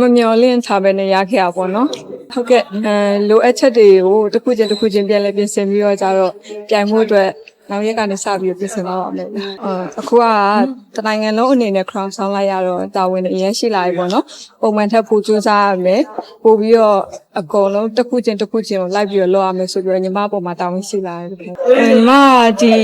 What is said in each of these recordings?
မမျော်လင့်ထားပဲနဲ့ရခဲ့ရပါတော့နော်ဟုတ်ကဲ့အဲလိုအပ်ချက်တွေကိုတစ်ခုချင်းတစ်ခုချင်းပြန်လဲပြင်ဆင်ပြီးတော့ကြတော့ပြိုင်မှုအတွက်နောက်ရက်ကနေစပြီးပြင်ဆင်တော့ပါမယ်အာအခုကတနိုင်ငံလုံးအနေနဲ့ crown ဆောင်လိုက်ရတော့တာဝန်အရင်ရှိလာပြီပေါ့နော်ပုံမှန်ထက်ပိုကြိုးစားရမယ်ပို့ပြီးတော့အကုန်လုံးတစ်ခုချင်းတစ်ခုချင်းကိုလိုက်ပြီးတော့လုပ်ရမယ်ဆိုပြီးတော့ညီမအပေါ်မှာတာဝန်ရှိလာတယ်ခင်ဗျညီမကဒီ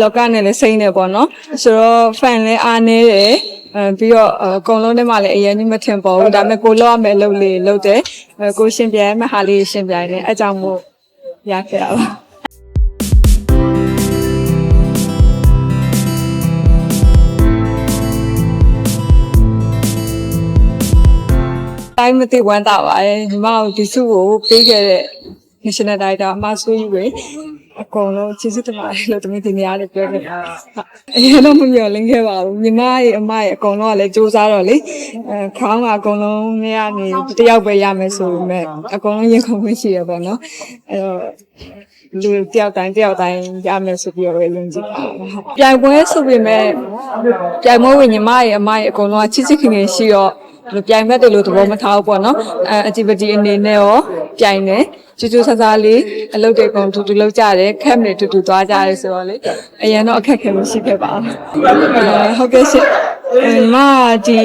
လောကနဲ့လည်းစိမ့်နေပေါ့နော်ဆိုတော့ fan လည်းအားနေတယ် အဲပြီးတော့အကုန်လုံးထဲမှာလည်းအရင်ကြီးမထင်ပေါ်ဘူးဒါပေမဲ့ကိုလောက်ရမယ်လုပ်လေလုပ်တယ်အဲကိုရှင်ပြိုင်မဟာလေးရှင်ပြိုင်တယ်အဲကြောင့်မို့ရခဲ့တာပါတိုင်းမသိဝမ်းသာပါတယ်ညီမတို့ဒီစုကိုပေးခဲ့တဲ့ national director အမဆွေးကြီးပဲအ ကုန်လုံးကျေးဇူးတင်ပါတယ်လို့တမီးတင်များလေးပြောခဲ့တာဟုတ်အရင်တော့မမျှော်လင့်ခဲ့ပါဘူးညီမရဲ့အမရဲ့အကုန်လုံးကလည်းစူးစမ်းတော့လေအဲခေါင်းကအကုန်လုံးနဲ့ကနေတယောက်ပဲရမယ်ဆိုပေမဲ့အကုန်လုံးရင်ခုန်ခွင့်ရှိရပါတော့အဲတော့လူတယောက်တိုင်းတယောက်တိုင်းရမယ်ဆိုပြီးတော့လည်းလွန်ကြည့်ပါဟုတ်ပြိုင်ပွဲဆိုပေမဲ့ပြိုင်ပွဲဝင်ညီမရဲ့အမရဲ့အကုန်လုံးကချစ်ချစ်ခင်ခင်ရှိတော့ လူပြိုင်ဘက်တွေလို့သဘောမထားဘူးပေါ့နော်အဲ activity အနေနဲ့ရောပြိုင်တယ်ကျူးကျူးဆဆလေးအလုပ်တွေကုန်တူတူလုပ်ကြတယ်ခက်မနေတူတူသွားကြတယ်ဆိုတော့လေအရင်တော့အခက်အခဲမရှိခဲ့ပါဘူးအဲဟုတ်ကဲ့ရှင်အဲမဒီ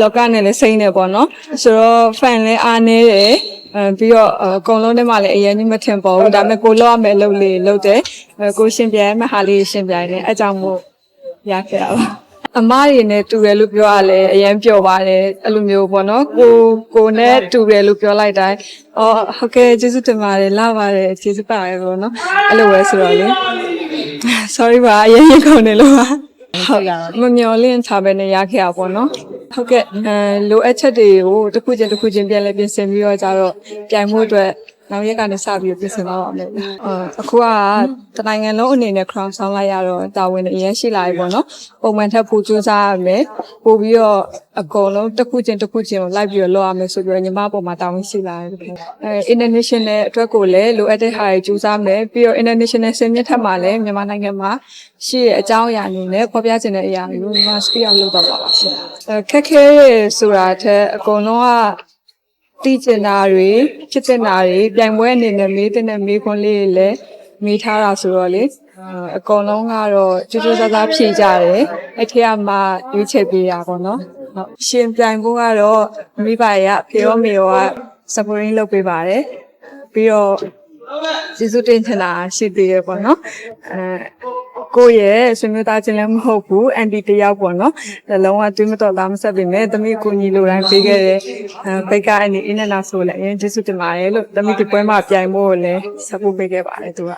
လောကနဲ့လည်းစိမ့်နေပေါ့နော်ဆိုတော့ fan လည်းအားနေတယ်အဲပြီးတော့အကုန်လုံးထဲမှာလည်းအရင်ကြီးမထင်ပေါ်ဘူးဒါပေမဲ့ကိုလောက်ရမယ်လုပ်လေလုပ်တယ်အဲကိုရှင်ပြိုင်မဟာလေးရှင်ပြိုင်တယ်အဲကြောင့်မို့ရခဲ့တာပါ အမားတွေနဲ့တူတယ်လို့ပြောရလဲအရင်ပြောပါတယ်အဲ့လိုမျိုးပေါ့နော်ကိုကိုနဲ့တူတယ်လို့ပြောလိုက်တိုင်းအော်ဟုတ်ကဲ့ကျေးဇူးတင်ပါတယ်လာပါတယ်ကျေးဇူးပါတယ်ပေါ့နော်အဲ့လိုပဲဆိုတော့လေ sorry ပါအရင်ရင်ခုန်နေလို့ပါဟုတ်ရမမျော်လင့်ထားပဲနဲ့ရခဲ့ရပါတော့ဟုတ်ကဲ့အဲလိုအပ်ချက်တွေကိုတစ်ခုချင်းတစ်ခုချင်းပြန်လဲပြင်ဆင်ပြီးတော့ကြတော့ပြိုင်မှုအတွက်နောက်ရက်ကနေစပြီးတော့ပြင်ဆင်တော့ပါမယ်။အာအခုကတနိုင်ငံလုံးအနေနဲ့ crown ဆောင်လိုက်ရတော့တာဝန်အရင်ရှိလာပြီပေါ့နော်။ပုံမှန်ထက်ပိုကြိုးစားရမယ်။ပို့ပြီးတော့အကုန်လုံးတစ်ခုချင်းတစ်ခုချင်းကိုလိုက်ပြီးတော့လုပ်ရမယ်ဆိုပြီးတော့ညီမအပေါ်မှာတာဝန်ရှိလာတယ်ခင်ဗျ။အဲ international အတွက်ကိုလည်းလိုအပ်တဲ့ဟာတွေကြိုးစားမယ်။ပြီးတော့ international ဆင်မြင့်ထက်မှာလည်းမြန်မာနိုင်ငံမှာရှိတဲ့အကြောင်းအရာတွေနဲ့ဖော်ပြချင်တဲ့အရာတွေကိုညီမ speak out လုပ်တော့ပါပါရှင်။အဲခက်ခဲဆိုတာထက်အကုန်လုံးက တည်ကျင်တာတွေဖြစ်တဲ့နာတွေပြိုင်ပွဲအနေနဲ့မေးတဲ့မေးခွန်းလေးတွေလည်းမေးထားတာဆိုတော့လေအာအကုန်လုံးကတော့ကြိုးကြိုးစားစားဖြည့်ကြတယ်အဲ့ထက်ကမှရွေးချယ်ပေးတာပေါ့နော်ဟုတ်ရှင်ပြိုင်ဖို့ကတော့မိဘရဲ့ဖေရောမေရောက supporting လုပ်ပေးပါတယ်ပြီးတော့ကျေးဇူးတင်ချင်တာရှိသေးရပေါ့နော်အဲ ကိုယ့်ရဲ့ဆွေမျိုးသားချင်းလည်းမဟုတ်ဘူးအန်တီတယောက်ပေါ့နော်နှလုံးကတွေးမတော့သားမဆက်ပေမဲ့သမီးကိုညီလိုတိုင်းပေးခဲ့တဲ့အဲဘိတ်ကနေအင်းနဲ့နာဆိုလည်းအရင်ကျေးဇူးတင်ပါတယ်လို့သမီးဒီပွဲမှာပြိုင်ဖို့လည်းဆက်ဖို့ပေးခဲ့ပါတယ်သူက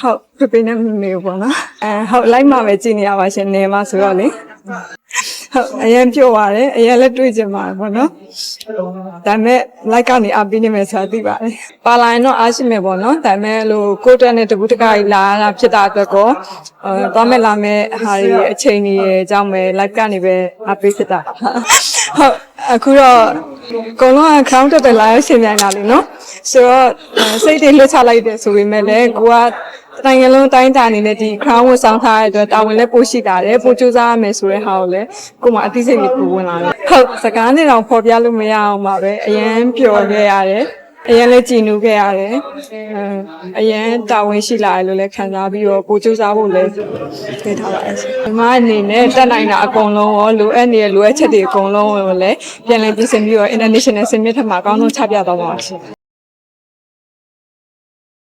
ဟုတ်ပြပြနေနေပေါ့နော်အဲဟုတ်လိုက်မှပဲကြည်နေရပါရှင်နေမှာဆိုတော့လေ ဟုတ်အရင်ပြောပါတယ်အရင်လည်းတွေးကြပါတယ်ပေါ့နော်ဒါပေမဲ့ like ကနေအပြီးနေမယ်ဆိုတာသိပါတယ်ပါလာရင်တော့အားရှိမယ်ပေါ့နော်ဒါပေမဲ့လို့ကိုတက်နဲ့တပူတကကြီးလာတာဖြစ်တာအတွက်ကောအဲသွားမဲ့လာမဲ့ဟာတွေအချိန်ကြီးရဲ့အကြောင်းပဲ like ကနေပဲအပြီးဖြစ်တာဟုတ်အခုတော့အကုန်လုံးအကောင့်တက်ပဲလာရရှင်ပြန်တာလေနော်ဆိုတော့အဲစိတ်တွေလွတ်ချလိုက်တယ်ဆိုပေမဲ့လည်းကိုက တိုင်းငယ်လုံးတိုင်းတာအနေနဲ့ဒီ crown ဝတ်ဆောင်ထားတဲ့အတွက်တာဝန်လည်းပိုရှိတာတယ်ပိုစူးစမ်းရမယ်ဆိုတဲ့ဟာကိုလည်းကိုမှအသိစိတ်တွေပိုဝင်လာတယ်ဟုတ်စကားနဲ့တော့ဖော်ပြလို့မရအောင်ပါပဲအရန်ပျော်ခဲ့ရတယ်အရင်လည်းကြည်နူးခဲ့ရတယ်အရင်တာဝန်ရှိလာတယ်လို့လည်းခံစားပြီးတော့ကိုစူးစမ်းဖို့လည်းထည့်ထားပါတယ်ဒီမှာအနေနဲ့တက်နိုင်တာအကုန်လုံးရောလိုအပ်နေတဲ့လိုအပ်ချက်တွေအကုန်လုံးကိုလည်းပြန်လည်ပြင်ဆင်ပြီးတော့ international စင်မြင့်ထက်မှာအကောင်းဆုံးချပြတော့ပါရှင်